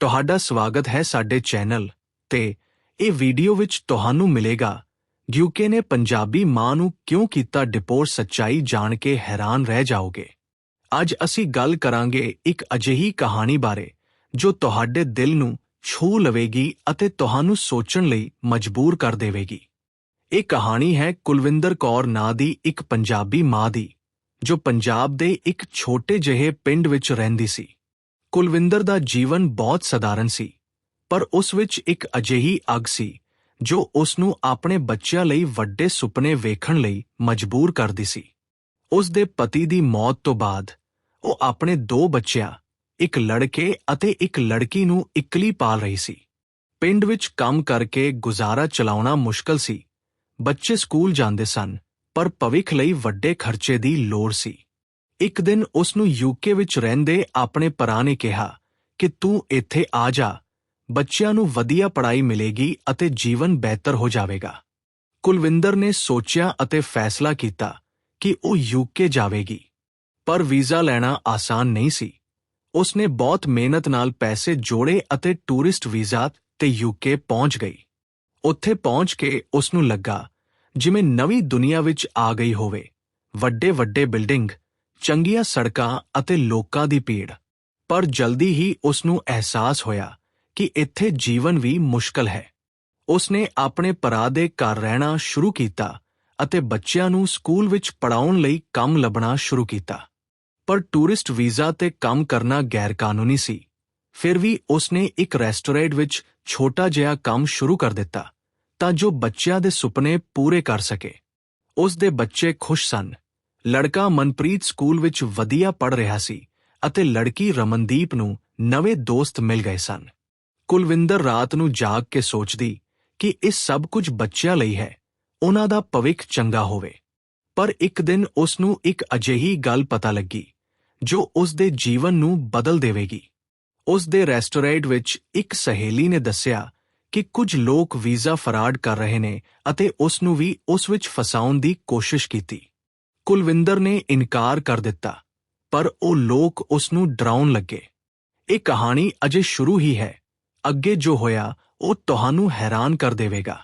ਤੁਹਾਡਾ ਸਵਾਗਤ ਹੈ ਸਾਡੇ ਚੈਨਲ ਤੇ ਇਹ ਵੀਡੀਓ ਵਿੱਚ ਤੁਹਾਨੂੰ ਮਿਲੇਗਾ। ਯੂਕੇ ਨੇ ਪੰਜਾਬੀ ਮਾਂ ਨੂੰ ਕਿਉਂ ਕੀਤਾ ਡਿਪੋਰਟ ਸੱਚਾਈ ਜਾਣ ਕੇ ਹੈਰਾਨ ਰਹਿ ਜਾਓਗੇ। ਅੱਜ ਅਸੀਂ ਗੱਲ ਕਰਾਂਗੇ ਇੱਕ ਅਜਿਹੀ ਕਹਾਣੀ ਬਾਰੇ ਜੋ ਤੁਹਾਡੇ ਦਿਲ ਨੂੰ ਛੂ ਲਵੇਗੀ ਅਤੇ ਤੁਹਾਨੂੰ ਸੋਚਣ ਲਈ ਮਜਬੂਰ ਕਰ ਦੇਵੇਗੀ। ਇਹ ਕਹਾਣੀ ਹੈ ਕੁਲਵਿੰਦਰ ਕੌਰ ਨਾਂ ਦੀ ਇੱਕ ਪੰਜਾਬੀ ਮਾਂ ਦੀ, ਜੋ ਪੰਜਾਬ ਦੇ ਇੱਕ ਛੋਟੇ ਜਿਹੇ ਪਿੰਡ ਵਿੱਚ ਰਹਿੰਦੀ ਸੀ। ਕੁਲਵਿੰਦਰ ਦਾ ਜੀਵਨ ਬਹੁਤ ਸਧਾਰਨ ਸੀ, ਪਰ ਉਸ ਵਿੱਚ ਇੱਕ ਅਜਿਹੀ ਅੱਗ ਸੀ, ਜੋ ਉਸ ਨੂੰ ਆਪਣੇ ਬੱਚਿਆਂ ਲਈ ਵੱਡੇ ਸੁਪਨੇ ਵੇਖਣ ਲਈ ਮਜਬੂਰ ਕਰਦੀ ਸੀ। ਉਸ ਦੇ ਪਤੀ ਦੀ ਮੌਤ ਤੋਂ ਬਾਅਦ, ਉਹ ਆਪਣੇ ਦੋ ਬੱਚਿਆਂ, ਇੱਕ ਲੜਕੇ ਅਤੇ ਇੱਕ ਲੜਕੀ ਨੂੰ ਇਕੱਲੀ ਪਾਲ ਰਹੀ ਸੀ। ਪਿੰਡ ਵਿੱਚ ਕੰਮ ਕਰਕੇ ਗੁਜ਼ਾਰਾ ਚਲਾਉਣਾ ਮੁਸ਼ਕਲ ਸੀ। ਬੱਚੇ ਸਕੂਲ ਜਾਂਦੇ ਸਨ, ਪਰ ਭਵਿੱਖ ਲਈ ਵੱਡੇ ਖਰਚੇ ਦੀ ਲੋੜ ਸੀ। ਇੱਕ ਦਿਨ ਉਸ ਨੂੰ ਯੂਕੇ ਵਿੱਚ ਰਹਿੰਦੇ ਆਪਣੇ ਭਰਾ ਨੇ ਕਿਹਾ ਕਿ ਤੂੰ ਇੱਥੇ ਆ ਜਾ, ਬੱਚਿਆਂ ਨੂੰ ਵਧੀਆ ਪੜ੍ਹਾਈ ਮਿਲੇਗੀ ਅਤੇ ਜੀਵਨ ਬਿਹਤਰ ਹੋ ਜਾਵੇਗਾ। ਕੁਲਵਿੰਦਰ ਨੇ ਸੋਚਿਆ ਅਤੇ ਫੈਸਲਾ ਕੀਤਾ ਕਿ ਉਹ ਯੂਕੇ ਜਾਵੇਗੀ। ਪਰ ਵੀਜ਼ਾ ਲੈਣਾ ਆਸਾਨ ਨਹੀਂ ਸੀ। ਉਸ ਨੇ ਬਹੁਤ ਮਿਹਨਤ ਨਾਲ ਪੈਸੇ ਜੋੜੇ ਅਤੇ ਟੂਰਿਸਟ ਵੀਜ਼ਾ ਤੇ ਯੂਕੇ ਪਹੁੰਚ ਗਈ। ਉੱਥੇ ਪਹੁੰਚ ਕੇ ਉਸ ਨੂੰ ਲੱਗਾ ਜਿਵੇਂ ਨਵੀਂ ਦੁਨੀਆ ਵਿੱਚ ਆ ਗਈ ਹੋਵੇ। ਵੱਡੇ ਵੱਡੇ ਬਿਲਡਿੰਗ ਚੰਗੀਆਂ ਸੜਕਾਂ ਅਤੇ ਲੋਕਾਂ ਦੀ ਭੀੜ। ਪਰ ਜਲਦੀ ਹੀ ਉਸ ਨੂੰ ਅਹਿਸਾਸ ਹੋਇਆ ਕਿ ਇੱਥੇ ਜੀਵਨ ਵੀ ਮੁਸ਼ਕਲ ਹੈ। ਉਸ ਨੇ ਆਪਣੇ ਭਰਾ ਦੇ ਘਰ ਰਹਿਣਾ ਸ਼ੁਰੂ ਕੀਤਾ ਅਤੇ ਬੱਚਿਆਂ ਨੂੰ ਸਕੂਲ ਵਿੱਚ ਪੜਾਉਣ ਲਈ ਕੰਮ ਲੱਭਣਾ ਸ਼ੁਰੂ ਕੀਤਾ। ਪਰ ਟੂਰਿਸਟ ਵੀਜ਼ਾ ਤੇ ਕੰਮ ਕਰਨਾ ਗੈਰਕਾਨੂੰਨੀ ਸੀ। ਫਿਰ ਵੀ ਉਸ ਨੇ ਇੱਕ ਰੈਸਟੋਰੈਂਟ ਵਿੱਚ ਛੋਟਾ ਜਿਹਾ ਕੰਮ ਸ਼ੁਰੂ ਕਰ ਦਿੱਤਾ ਤਾਂ ਜੋ ਬੱਚਿਆਂ ਦੇ ਸੁਪਨੇ ਪੂਰੇ ਕਰ ਸਕੇ। ਉਸ ਦੇ ਬੱਚੇ ਖੁਸ਼ ਸਨ ਲੜਕਾ ਮਨਪ੍ਰੀਤ ਸਕੂਲ ਵਿੱਚ ਵਧੀਆ ਪੜ ਰਿਹਾ ਸੀ ਅਤੇ ਲੜਕੀ ਰਮਨਦੀਪ ਨੂੰ ਨਵੇਂ ਦੋਸਤ ਮਿਲ ਗਏ ਸਨ। ਕੁਲਵਿੰਦਰ ਰਾਤ ਨੂੰ ਜਾਗ ਕੇ ਸੋਚਦੀ ਕਿ ਇਹ ਸਭ ਕੁਝ ਬੱਚਿਆਂ ਲਈ ਹੈ, ਉਹਨਾਂ ਦਾ ਭਵਿੱਖ ਚੰਗਾ ਹੋਵੇ। ਪਰ ਇੱਕ ਦਿਨ ਉਸ ਨੂੰ ਇੱਕ ਅਜਿਹੀ ਗੱਲ ਪਤਾ ਲੱਗੀ, ਜੋ ਉਸ ਦੇ ਜੀਵਨ ਨੂੰ ਬਦਲ ਦੇਵੇਗੀ। ਉਸ ਦੇ ਰੈਸਟੋਰੈਂਟ ਵਿੱਚ ਇੱਕ ਸਹੇਲੀ ਨੇ ਦੱਸਿਆ ਕਿ ਕੁਝ ਲੋਕ ਵੀਜ਼ਾ ਫਰਾਡ ਕਰ ਰਹੇ ਨੇ ਅਤੇ ਉਸ ਨੂੰ ਵੀ ਉਸ ਵਿੱਚ ਫਸਾਉਣ ਦੀ ਕੋਸ਼ਿਸ਼ ਕੀਤੀ। ਕੁਲਵਿੰਦਰ ਨੇ ਇਨਕਾਰ ਕਰ ਦਿੱਤਾ, ਪਰ ਉਹ ਲੋਕ ਉਸ ਨੂੰ ਡਰਾਉਣ ਲੱਗੇ। ਇਹ ਕਹਾਣੀ ਅਜੇ ਸ਼ੁਰੂ ਹੀ ਹੈ। ਅੱਗੇ ਜੋ ਹੋਇਆ, ਉਹ ਤੁਹਾਨੂੰ ਹੈਰਾਨ ਕਰ ਦੇਵੇਗਾ।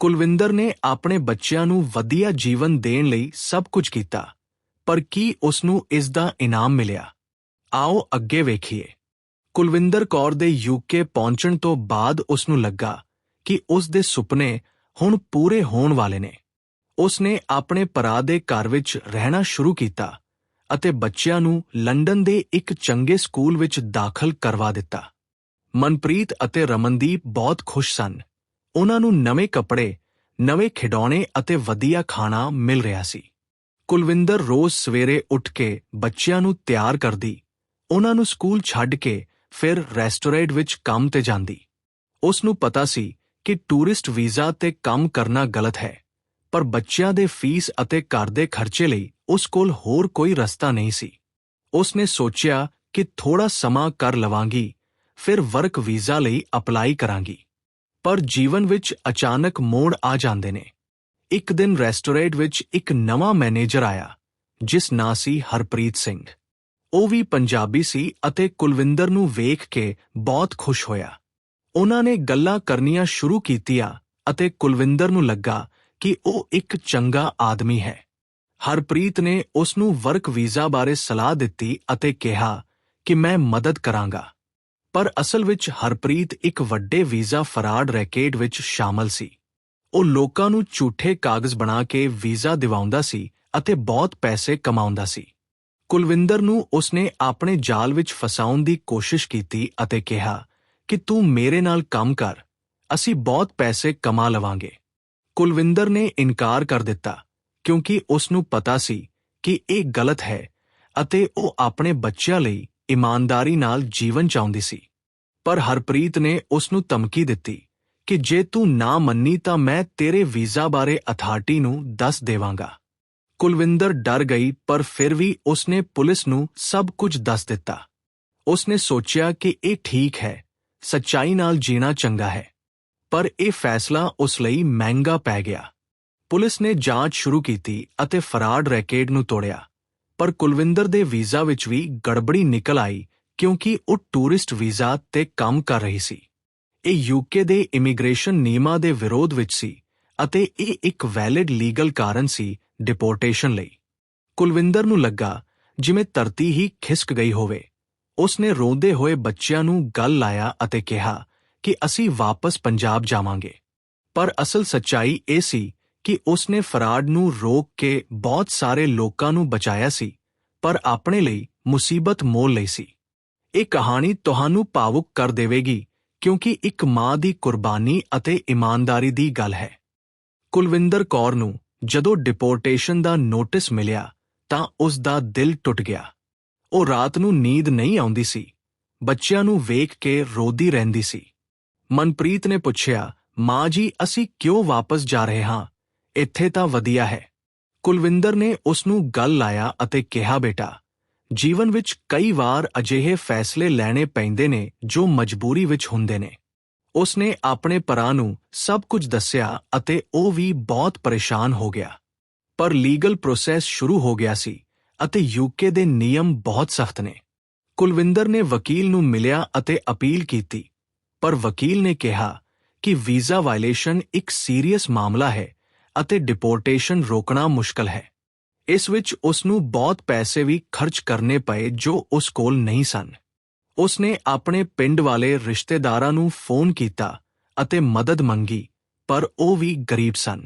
ਕੁਲਵਿੰਦਰ ਨੇ ਆਪਣੇ ਬੱਚਿਆਂ ਨੂੰ ਵਧੀਆ ਜੀਵਨ ਦੇਣ ਲਈ ਸਭ ਕੁਝ ਕੀਤਾ, ਪਰ ਕੀ ਉਸ ਨੂੰ ਇਸ ਦਾ ਇਨਾਮ ਮਿਲਿਆ? ਆਓ ਅੱਗੇ ਵੇਖੀਏ। ਕੁਲਵਿੰਦਰ ਕੌਰ ਦੇ ਯੂਕੇ ਪਹੁੰਚਣ ਤੋਂ ਬਾਅਦ ਉਸ ਨੂੰ ਲੱਗਾ ਕਿ ਉਸ ਦੇ ਸੁਪਨੇ ਹੁਣ ਪੂਰੇ ਹੋਣ ਵਾਲੇ ਨੇ। ਉਸ ਨੇ ਆਪਣੇ ਭਰਾ ਦੇ ਘਰ ਵਿੱਚ ਰਹਿਣਾ ਸ਼ੁਰੂ ਕੀਤਾ ਅਤੇ ਬੱਚਿਆਂ ਨੂੰ ਲੰਡਨ ਦੇ ਇੱਕ ਚੰਗੇ ਸਕੂਲ ਵਿੱਚ ਦਾਖਲ ਕਰਵਾ ਦਿੱਤਾ। ਮਨਪ੍ਰੀਤ ਅਤੇ ਰਮਨਦੀਪ ਬਹੁਤ ਖੁਸ਼ ਸਨ। ਉਹਨਾਂ ਨੂੰ ਨਵੇਂ ਕੱਪੜੇ, ਨਵੇਂ ਖਿਡੌਣੇ ਅਤੇ ਵਧੀਆ ਖਾਣਾ ਮਿਲ ਰਿਹਾ ਸੀ। ਕੁਲਵਿੰਦਰ ਰੋਜ਼ ਸਵੇਰੇ ਉੱਠ ਕੇ ਬੱਚਿਆਂ ਨੂੰ ਤਿਆਰ ਕਰਦੀ। ਉਹਨਾਂ ਨੂੰ ਸਕੂਲ ਛੱਡ ਕੇ ਫਿਰ ਰੈਸਟੋਰੈਂਟ ਵਿੱਚ ਕੰਮ ਤੇ ਜਾਂਦੀ। ਉਸ ਨੂੰ ਪਤਾ ਸੀ ਕਿ ਟੂਰਿਸਟ ਵੀਜ਼ਾ ਤੇ ਕੰਮ ਕਰਨਾ ਗਲਤ ਹੈ। ਪਰ ਬੱਚਿਆਂ ਦੇ ਫੀਸ ਅਤੇ ਘਰ ਦੇ ਖਰਚੇ ਲਈ ਉਸ ਕੋਲ ਹੋਰ ਕੋਈ ਰਸਤਾ ਨਹੀਂ ਸੀ। ਉਸ ਨੇ ਸੋਚਿਆ ਕਿ ਥੋੜਾ ਸਮਾਂ ਕਰ ਲਵਾਂਗੀ, ਫਿਰ ਵਰਕ ਵੀਜ਼ਾ ਲਈ ਅਪਲਾਈ ਕਰਾਂਗੀ। ਪਰ ਜੀਵਨ ਵਿੱਚ ਅਚਾਨਕ ਮੋੜ ਆ ਜਾਂਦੇ ਨੇ। ਇੱਕ ਦਿਨ ਰੈਸਟੋਰੈਂਟ ਵਿੱਚ ਇੱਕ ਨਵਾਂ ਮੈਨੇਜਰ ਆਇਆ, ਜਿਸ ਨਾਂ ਸੀ ਹਰਪ੍ਰੀਤ ਸਿੰਘ। ਉਹ ਵੀ ਪੰਜਾਬੀ ਸੀ ਅਤੇ ਕੁਲਵਿੰਦਰ ਨੂੰ ਵੇਖ ਕੇ ਬਹੁਤ ਖੁਸ਼ ਹੋਇਆ। ਉਹਨਾਂ ਨੇ ਗੱਲਾਂ ਕਰਨੀਆਂ ਸ਼ੁਰੂ ਕੀਤੀਆਂ ਅਤੇ ਕੁਲਵਿੰਦਰ ਨੂੰ ਲੱਗਾ ਕਿ ਉਹ ਇੱਕ ਚੰਗਾ ਆਦਮੀ ਹੈ। ਹਰਪ੍ਰੀਤ ਨੇ ਉਸ ਨੂੰ ਵਰਕ ਵੀਜ਼ਾ ਬਾਰੇ ਸਲਾਹ ਦਿੱਤੀ ਅਤੇ ਕਿਹਾ ਕਿ ਮੈਂ ਮਦਦ ਕਰਾਂਗਾ। ਪਰ ਅਸਲ ਵਿੱਚ ਹਰਪ੍ਰੀਤ ਇੱਕ ਵੱਡੇ ਵੀਜ਼ਾ ਫਰਾਡ ਰੈਕੇਟ ਵਿੱਚ ਸ਼ਾਮਲ ਸੀ। ਉਹ ਲੋਕਾਂ ਨੂੰ ਝੂਠੇ ਕਾਗਜ਼ ਬਣਾ ਕੇ ਵੀਜ਼ਾ ਦਿਵਾਉਂਦਾ ਸੀ ਅਤੇ ਬਹੁਤ ਪੈਸੇ ਕਮਾਉਂਦਾ ਸੀ। ਕੁਲਵਿੰਦਰ ਨੂੰ ਉਸਨੇ ਆਪਣੇ ਜਾਲ ਵਿੱਚ ਫਸਾਉਣ ਦੀ ਕੋਸ਼ਿਸ਼ ਕੀਤੀ ਅਤੇ ਕਿਹਾ ਕਿ ਤੂੰ ਮੇਰੇ ਨਾਲ ਕੰਮ ਕਰ, ਅਸੀਂ ਬਹੁਤ ਪੈਸੇ ਕਮਾ ਲਵਾਂਗੇ। ਕੁਲਵਿੰਦਰ ਨੇ ਇਨਕਾਰ ਕਰ ਦਿੱਤਾ, ਕਿਉਂਕਿ ਉਸ ਨੂੰ ਪਤਾ ਸੀ ਕਿ ਇਹ ਗਲਤ ਹੈ ਅਤੇ ਉਹ ਆਪਣੇ ਬੱਚਿਆਂ ਲਈ ਇਮਾਨਦਾਰੀ ਨਾਲ ਜੀਵਨ ਚਾਹੁੰਦੀ ਸੀ। ਪਰ ਹਰਪ੍ਰੀਤ ਨੇ ਉਸ ਨੂੰ ਧਮਕੀ ਦਿੱਤੀ ਕਿ ਜੇ ਤੂੰ ਨਾ ਮੰਨੀ ਤਾਂ ਮੈਂ ਤੇਰੇ ਵੀਜ਼ਾ ਬਾਰੇ ਅਥਾਰਟੀ ਨੂੰ ਦੱਸ ਦੇਵਾਂਗਾ। ਕੁਲਵਿੰਦਰ ਡਰ ਗਈ, ਪਰ ਫਿਰ ਵੀ ਉਸਨੇ ਪੁਲਿਸ ਨੂੰ ਸਭ ਕੁਝ ਦੱਸ ਦਿੱਤਾ। ਉਸਨੇ ਸੋਚਿਆ ਕਿ ਇਹ ਠੀਕ ਹੈ, ਸੱਚਾਈ ਨਾਲ ਜੀਣਾ ਚੰਗਾ ਹੈ। ਪਰ ਇਹ ਫੈਸਲਾ ਉਸ ਲਈ ਮਹਿੰਗਾ ਪੈ ਗਿਆ। ਪੁਲਿਸ ਨੇ ਜਾਂਚ ਸ਼ੁਰੂ ਕੀਤੀ ਅਤੇ ਫਰਾਡ ਰੈਕੇਟ ਨੂੰ ਤੋੜਿਆ। ਪਰ ਕੁਲਵਿੰਦਰ ਦੇ ਵੀਜ਼ਾ ਵਿੱਚ ਵੀ ਗੜਬੜੀ ਨਿਕਲ ਆਈ ਕਿਉਂਕਿ ਉਹ ਟੂਰਿਸਟ ਵੀਜ਼ਾ ਤੇ ਕੰਮ ਕਰ ਰਹੀ ਸੀ। ਇਹ ਯੂਕੇ ਦੇ ਇਮੀਗ੍ਰੇਸ਼ਨ ਨਿਯਮਾਂ ਦੇ ਵਿਰੋਧ ਵਿੱਚ ਸੀ ਅਤੇ ਇਹ ਇੱਕ ਵੈਲਿਡ ਲੀਗਲ ਕਾਰਨ ਸੀ ਡਿਪੋਰਟੇਸ਼ਨ ਲਈ। ਕੁਲਵਿੰਦਰ ਨੂੰ ਲੱਗਾ ਜਿਵੇਂ ਧਰਤੀ ਹੀ ਖਿਸਕ ਗਈ ਹੋਵੇ। ਉਸਨੇ ਰੋਂਦੇ ਹੋਏ ਬੱਚਿਆਂ ਨੂੰ ਗੱਲ ਲਾਇਆ ਅਤੇ ਕਿਹਾ ਕਿ ਅਸੀਂ ਵਾਪਸ ਪੰਜਾਬ ਜਾਵਾਂਗੇ। ਪਰ ਅਸਲ ਸੱਚਾਈ ਇਹ ਸੀ ਕਿ ਉਸਨੇ ਫਰਾਡ ਨੂੰ ਰੋਕ ਕੇ ਬਹੁਤ ਸਾਰੇ ਲੋਕਾਂ ਨੂੰ ਬਚਾਇਆ ਸੀ, ਪਰ ਆਪਣੇ ਲਈ ਮੁਸੀਬਤ ਮੋਲ ਲਈ ਸੀ। ਇਹ ਕਹਾਣੀ ਤੁਹਾਨੂੰ ਭਾਵੁਕ ਕਰ ਦੇਵੇਗੀ, ਕਿਉਂਕਿ ਇੱਕ ਮਾਂ ਦੀ ਕੁਰਬਾਨੀ ਅਤੇ ਇਮਾਨਦਾਰੀ ਦੀ ਗੱਲ ਹੈ। ਕੁਲਵਿੰਦਰ ਕੌਰ ਨੂੰ ਜਦੋਂ ਡਿਪੋਰਟੇਸ਼ਨ ਦਾ ਨੋਟਿਸ ਮਿਲਿਆ, ਤਾਂ ਉਸ ਦਾ ਦਿਲ ਟੁੱਟ ਗਿਆ। ਉਹ ਰਾਤ ਨੂੰ ਨੀਂਦ ਨਹੀਂ ਆਉਂਦੀ ਸੀ। ਬੱਚਿਆਂ ਨੂੰ ਵੇਖ ਕੇ ਰੋਦੀ ਰਹਿੰਦੀ ਸੀ। ਮਨਪ੍ਰੀਤ ਨੇ ਪੁੱਛਿਆ, ਮਾਂ ਜੀ, ਅਸੀਂ ਕਿਉਂ ਵਾਪਸ ਜਾ ਰਹੇ ਹਾਂ? ਇੱਥੇ ਤਾਂ ਵਧੀਆ ਹੈ। ਕੁਲਵਿੰਦਰ ਨੇ ਉਸ ਨੂੰ ਗੱਲ ਲਾਇਆ ਅਤੇ ਕਿਹਾ, ਬੇਟਾ, ਜੀਵਨ ਵਿੱਚ ਕਈ ਵਾਰ ਅਜਿਹੇ ਫੈਸਲੇ ਲੈਣੇ ਪੈਂਦੇ ਨੇ ਜੋ ਮਜਬੂਰੀ ਵਿੱਚ ਹੁੰਦੇ ਨੇ। ਉਸ ਨੇ ਆਪਣੇ ਪਰਾਂ ਨੂੰ ਸਭ ਕੁਝ ਦੱਸਿਆ ਅਤੇ ਉਹ ਵੀ ਬਹੁਤ ਪਰੇਸ਼ਾਨ ਹੋ ਗਿਆ। ਪਰ ਲੀਗਲ ਪ੍ਰੋਸੈਸ ਸ਼ੁਰੂ ਹੋ ਗਿਆ ਸੀ ਅਤੇ ਯੂਕੇ ਦੇ ਨਿਯਮ ਬਹੁਤ ਸਖਤ ਨੇ। ਕੁਲਵਿੰਦਰ ਨੇ ਵਕੀਲ ਨੂੰ ਮਿਲਿਆ ਅਤੇ ਅਪੀਲ ਕੀਤੀ ਪਰ ਵਕੀਲ ਨੇ ਕਿਹਾ ਕਿ ਵੀਜ਼ਾ ਵਾਇਲੇਸ਼ਨ ਇੱਕ ਸੀਰੀਅਸ ਮਾਮਲਾ ਹੈ ਅਤੇ ਡਿਪੋਰਟੇਸ਼ਨ ਰੋਕਣਾ ਮੁਸ਼ਕਲ ਹੈ। ਇਸ ਵਿੱਚ ਉਸ ਨੂੰ ਬਹੁਤ ਪੈਸੇ ਵੀ ਖਰਚ ਕਰਨੇ ਪਏ ਜੋ ਉਸ ਕੋਲ ਨਹੀਂ ਸਨ। ਉਸ ਨੇ ਆਪਣੇ ਪਿੰਡ ਵਾਲੇ ਰਿਸ਼ਤੇਦਾਰਾਂ ਨੂੰ ਫੋਨ ਕੀਤਾ ਅਤੇ ਮਦਦ ਮੰਗੀ, ਪਰ ਉਹ ਵੀ ਗਰੀਬ ਸਨ।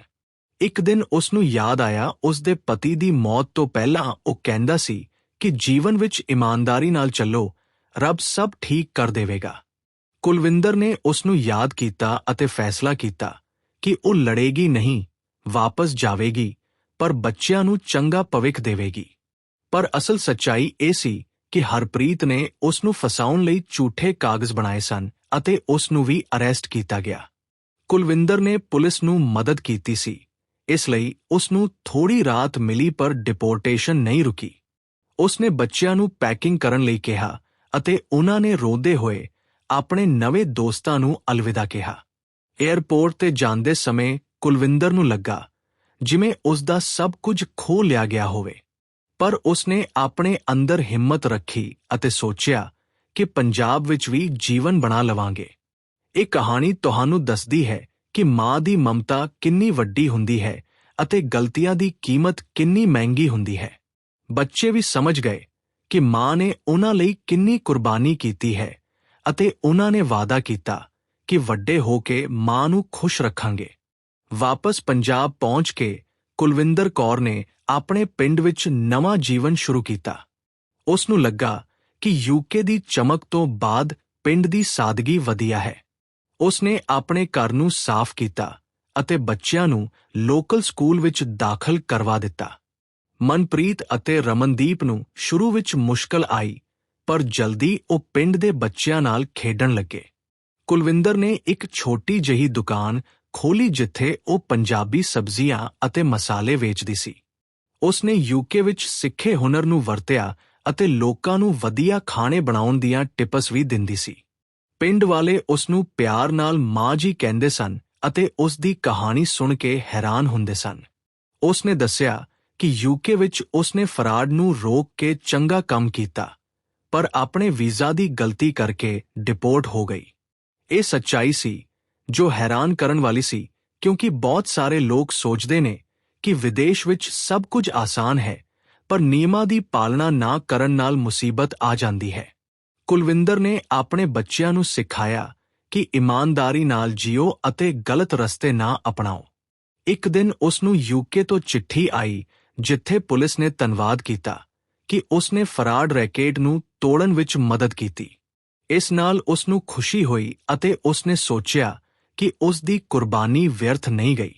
ਇੱਕ ਦਿਨ ਉਸ ਨੂੰ ਯਾਦ ਆਇਆ ਉਸ ਦੇ ਪਤੀ ਦੀ ਮੌਤ ਤੋਂ ਪਹਿਲਾਂ ਉਹ ਕਹਿੰਦਾ ਸੀ ਕਿ ਜੀਵਨ ਵਿੱਚ ਇਮਾਨਦਾਰੀ ਨਾਲ ਚੱਲੋ, ਰੱਬ ਸਭ ਠੀਕ ਕਰ ਦੇਵੇਗਾ। ਕੁਲਵਿੰਦਰ ਨੇ ਉਸ ਨੂੰ ਯਾਦ ਕੀਤਾ ਅਤੇ ਫੈਸਲਾ ਕੀਤਾ ਕਿ ਉਹ ਲੜੇਗੀ ਨਹੀਂ, ਵਾਪਸ ਜਾਵੇਗੀ, ਪਰ ਬੱਚਿਆਂ ਨੂੰ ਚੰਗਾ ਭਵਿੱਖ ਦੇਵੇਗੀ। ਪਰ ਅਸਲ ਸੱਚਾਈ ਇਹ ਸੀ ਕਿ ਹਰਪ੍ਰੀਤ ਨੇ ਉਸ ਨੂੰ ਫਸਾਉਣ ਲਈ ਝੂਠੇ ਕਾਗਜ਼ ਬਣਾਏ ਸਨ ਅਤੇ ਉਸ ਨੂੰ ਵੀ ਅਰੈਸਟ ਕੀਤਾ ਗਿਆ। ਕੁਲਵਿੰਦਰ ਨੇ ਪੁਲਿਸ ਨੂੰ ਮਦਦ ਕੀਤੀ ਸੀ। ਇਸ ਲਈ ਉਸ ਨੂੰ ਥੋੜੀ ਰਾਤ ਮਿਲੀ ਪਰ ਡਿਪੋਰਟੇਸ਼ਨ ਨਹੀਂ ਰੁਕੀ। ਉਸ ਨੇ ਬੱਚਿਆਂ ਨੂੰ ਪੈਕਿੰਗ ਕਰਨ ਲਈ ਕਿਹਾ ਅਤੇ ਉਹਨਾਂ ਨੇ ਰੋਂਦੇ ਹੋਏ ਆਪਣੇ ਨਵੇਂ ਦੋਸਤਾਂ ਨੂੰ ਅਲਵਿਦਾ ਕਿਹਾ। 에ਅਰਪੋਰਟ ਤੇ ਜਾਂਦੇ ਸਮੇਂ ਕੁਲਵਿੰਦਰ ਨੂੰ ਲੱਗਾ, ਜਿਵੇਂ ਉਸ ਦਾ ਸਭ ਕੁਝ ਖੋ ਲਿਆ ਗਿਆ ਹੋਵੇ। ਪਰ ਉਸਨੇ ਆਪਣੇ ਅੰਦਰ ਹਿੰਮਤ ਰੱਖੀ ਅਤੇ ਸੋਚਿਆ ਕਿ ਪੰਜਾਬ ਵਿੱਚ ਵੀ ਜੀਵਨ ਬਣਾ ਲਵਾਂਗੇ। ਇਹ ਕਹਾਣੀ ਤੁਹਾਨੂੰ ਦੱਸਦੀ ਹੈ ਕਿ ਮਾਂ ਦੀ ਮਮਤਾ ਕਿੰਨੀ ਵੱਡੀ ਹੁੰਦੀ ਹੈ ਅਤੇ ਗਲਤੀਆਂ ਦੀ ਕੀਮਤ ਕਿੰਨੀ ਮਹਿੰਗੀ ਹੁੰਦੀ ਹੈ। ਬੱਚੇ ਵੀ ਸਮਝ ਗਏ ਕਿ ਮਾਂ ਨੇ ਉਹਨਾਂ ਲਈ ਕਿੰਨੀ ਕੁਰਬਾਨੀ ਕੀਤੀ ਹੈ। ਅਤੇ ਉਹਨਾਂ ਨੇ ਵਾਅਦਾ ਕੀਤਾ ਕਿ ਵੱਡੇ ਹੋ ਕੇ ਮਾਂ ਨੂੰ ਖੁਸ਼ ਰੱਖਾਂਗੇ। ਵਾਪਸ ਪੰਜਾਬ ਪਹੁੰਚ ਕੇ ਕੁਲਵਿੰਦਰ ਕੌਰ ਨੇ ਆਪਣੇ ਪਿੰਡ ਵਿੱਚ ਨਵਾਂ ਜੀਵਨ ਸ਼ੁਰੂ ਕੀਤਾ। ਉਸ ਨੂੰ ਲੱਗਾ ਕਿ ਯੂਕੇ ਦੀ ਚਮਕ ਤੋਂ ਬਾਅਦ ਪਿੰਡ ਦੀ ਸਾਦਗੀ ਵਧੀਆ ਹੈ। ਉਸ ਨੇ ਆਪਣੇ ਘਰ ਨੂੰ ਸਾਫ਼ ਕੀਤਾ ਅਤੇ ਬੱਚਿਆਂ ਨੂੰ ਲੋਕਲ ਸਕੂਲ ਵਿੱਚ ਦਾਖਲ ਕਰਵਾ ਦਿੱਤਾ। ਮਨਪ੍ਰੀਤ ਅਤੇ ਰਮਨਦੀਪ ਨੂੰ ਸ਼ੁਰੂ ਵਿੱਚ ਮੁਸ਼ਕਲ ਆਈ ਪਰ ਜਲਦੀ ਉਹ ਪਿੰਡ ਦੇ ਬੱਚਿਆਂ ਨਾਲ ਖੇਡਣ ਲੱਗੇ। ਕੁਲਵਿੰਦਰ ਨੇ ਇੱਕ ਛੋਟੀ ਜਿਹੀ ਦੁਕਾਨ ਖੋਲੀ ਜਿੱਥੇ ਉਹ ਪੰਜਾਬੀ ਸਬਜ਼ੀਆਂ ਅਤੇ ਮਸਾਲੇ ਵੇਚਦੀ ਸੀ। ਉਸ ਨੇ ਯੂਕੇ ਵਿੱਚ ਸਿੱਖੇ ਹੁਨਰ ਨੂੰ ਵਰਤਿਆ ਅਤੇ ਲੋਕਾਂ ਨੂੰ ਵਧੀਆ ਖਾਣੇ ਬਣਾਉਣ ਦੀਆਂ ਟਿਪਸ ਵੀ ਦਿੰਦੀ ਸੀ। ਪਿੰਡ ਵਾਲੇ ਉਸ ਨੂੰ ਪਿਆਰ ਨਾਲ ਮਾਂ ਜੀ ਕਹਿੰਦੇ ਸਨ ਅਤੇ ਉਸ ਦੀ ਕਹਾਣੀ ਸੁਣ ਕੇ ਹੈਰਾਨ ਹੁੰਦੇ ਸਨ। ਉਸ ਨੇ ਦੱਸਿਆ ਕਿ ਯੂਕੇ ਵਿੱਚ ਉਸ ਨੇ ਫਰਾਡ ਨੂੰ ਰੋਕ ਕੇ ਚੰਗਾ ਕੰਮ ਕੀਤਾ। ਪਰ ਆਪਣੇ ਵੀਜ਼ਾ ਦੀ ਗਲਤੀ ਕਰਕੇ ਡਿਪੋਰਟ ਹੋ ਗਈ। ਇਹ ਸੱਚਾਈ ਸੀ, ਜੋ ਹੈਰਾਨ ਕਰਨ ਵਾਲੀ ਸੀ, ਕਿਉਂਕਿ ਬਹੁਤ ਸਾਰੇ ਲੋਕ ਸੋਚਦੇ ਨੇ ਕਿ ਵਿਦੇਸ਼ ਵਿੱਚ ਸਭ ਕੁਝ ਆਸਾਨ ਹੈ, ਪਰ ਨਿਯਮਾਂ ਦੀ ਪਾਲਣਾ ਨਾ ਕਰਨ ਨਾਲ ਮੁਸੀਬਤ ਆ ਜਾਂਦੀ ਹੈ। ਕੁਲਵਿੰਦਰ ਨੇ ਆਪਣੇ ਬੱਚਿਆਂ ਨੂੰ ਸਿਖਾਇਆ ਕਿ ਇਮਾਨਦਾਰੀ ਨਾਲ ਜੀਓ ਅਤੇ ਗਲਤ ਰਸਤੇ ਨਾ ਅਪਣਾਓ। ਇੱਕ ਦਿਨ ਉਸ ਨੂੰ ਯੂਕੇ ਤੋਂ ਚਿੱਠੀ ਆਈ, ਜਿੱਥੇ ਪੁਲਿਸ ਨੇ ਧੰਨਵਾਦ ਕੀਤਾ। ਕਿ ਉਸ ਨੇ ਫਰਾਡ ਰੈਕੇਟ ਨੂੰ ਤੋੜਨ ਵਿੱਚ ਮਦਦ ਕੀਤੀ। ਇਸ ਨਾਲ ਉਸ ਨੂੰ ਖੁਸ਼ੀ ਹੋਈ ਅਤੇ ਉਸ ਨੇ ਸੋਚਿਆ ਕਿ ਉਸ ਦੀ ਕੁਰਬਾਨੀ ਵਿਅਰਥ ਨਹੀਂ ਗਈ।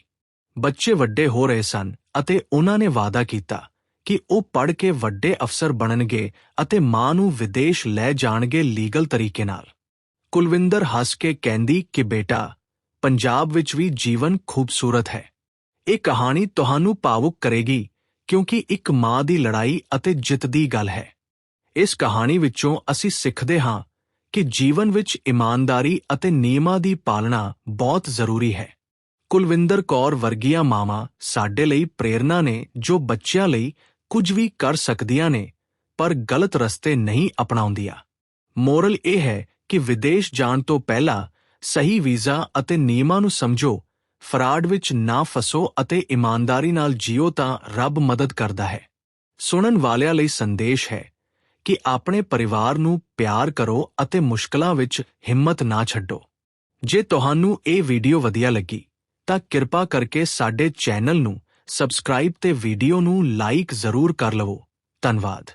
ਬੱਚੇ ਵੱਡੇ ਹੋ ਰਹੇ ਸਨ ਅਤੇ ਉਹਨਾਂ ਨੇ ਵਾਅਦਾ ਕੀਤਾ ਕਿ ਉਹ ਪੜ੍ਹ ਕੇ ਵੱਡੇ ਅਫਸਰ ਬਣਨਗੇ ਅਤੇ ਮਾਂ ਨੂੰ ਵਿਦੇਸ਼ ਲੈ ਜਾਣਗੇ ਲੀਗਲ ਤਰੀਕੇ ਨਾਲ। ਕੁਲਵਿੰਦਰ ਹੱਸ ਕੇ ਕਹਿੰਦੀ ਕਿ ਬੇਟਾ, ਪੰਜਾਬ ਵਿੱਚ ਵੀ ਜੀਵਨ ਖੂਬਸੂਰਤ ਹੈ। ਇਹ ਕਹਾਣੀ ਤੁਹਾਨੂੰ ਭਾਵੁਕ ਕਰੇਗੀ। ਕਿਉਂਕਿ ਇੱਕ ਮਾਂ ਦੀ ਲੜਾਈ ਅਤੇ ਜਿੱਤ ਦੀ ਗੱਲ ਹੈ। ਇਸ ਕਹਾਣੀ ਵਿੱਚੋਂ ਅਸੀਂ ਸਿੱਖਦੇ ਹਾਂ ਕਿ ਜੀਵਨ ਵਿੱਚ ਇਮਾਨਦਾਰੀ ਅਤੇ ਨਿਯਮਾਂ ਦੀ ਪਾਲਣਾ ਬਹੁਤ ਜ਼ਰੂਰੀ ਹੈ। ਕੁਲਵਿੰਦਰ ਕੌਰ ਵਰਗੀਆਂ ਮਾਵਾਂ ਸਾਡੇ ਲਈ ਪ੍ਰੇਰਣਾ ਨੇ ਜੋ ਬੱਚਿਆਂ ਲਈ ਕੁਝ ਵੀ ਕਰ ਸਕਦੀਆਂ ਨੇ, ਪਰ ਗਲਤ ਰਸਤੇ ਨਹੀਂ ਅਪਣਾਉਂਦੀਆਂ। ਮੋਰਲ ਇਹ ਹੈ ਕਿ ਵਿਦੇਸ਼ ਜਾਣ ਤੋਂ ਪਹਿਲਾਂ ਸਹੀ ਵੀਜ਼ਾ ਅਤੇ ਨਿਯਮਾਂ ਨੂੰ ਸਮਝੋ ਫਰਾਡ ਵਿੱਚ ਨਾ ਫਸੋ ਅਤੇ ਇਮਾਨਦਾਰੀ ਨਾਲ ਜੀਓ ਤਾਂ ਰੱਬ ਮਦਦ ਕਰਦਾ ਹੈ। ਸੁਣਨ ਵਾਲਿਆਂ ਲਈ ਸੰਦੇਸ਼ ਹੈ ਕਿ ਆਪਣੇ ਪਰਿਵਾਰ ਨੂੰ ਪਿਆਰ ਕਰੋ ਅਤੇ ਮੁਸ਼ਕਲਾਂ ਵਿੱਚ ਹਿੰਮਤ ਨਾ ਛੱਡੋ। ਜੇ ਤੁਹਾਨੂੰ ਇਹ ਵੀਡੀਓ ਵਧੀਆ ਲੱਗੀ, ਤਾਂ ਕਿਰਪਾ ਕਰਕੇ ਸਾਡੇ ਚੈਨਲ ਨੂੰ ਸਬਸਕ੍ਰਾਈਬ ਤੇ ਵੀਡੀਓ ਨੂੰ ਲਾਈਕ ਜ਼ਰੂਰ ਕਰ ਲਵੋ। ਧੰਨਵਾਦ।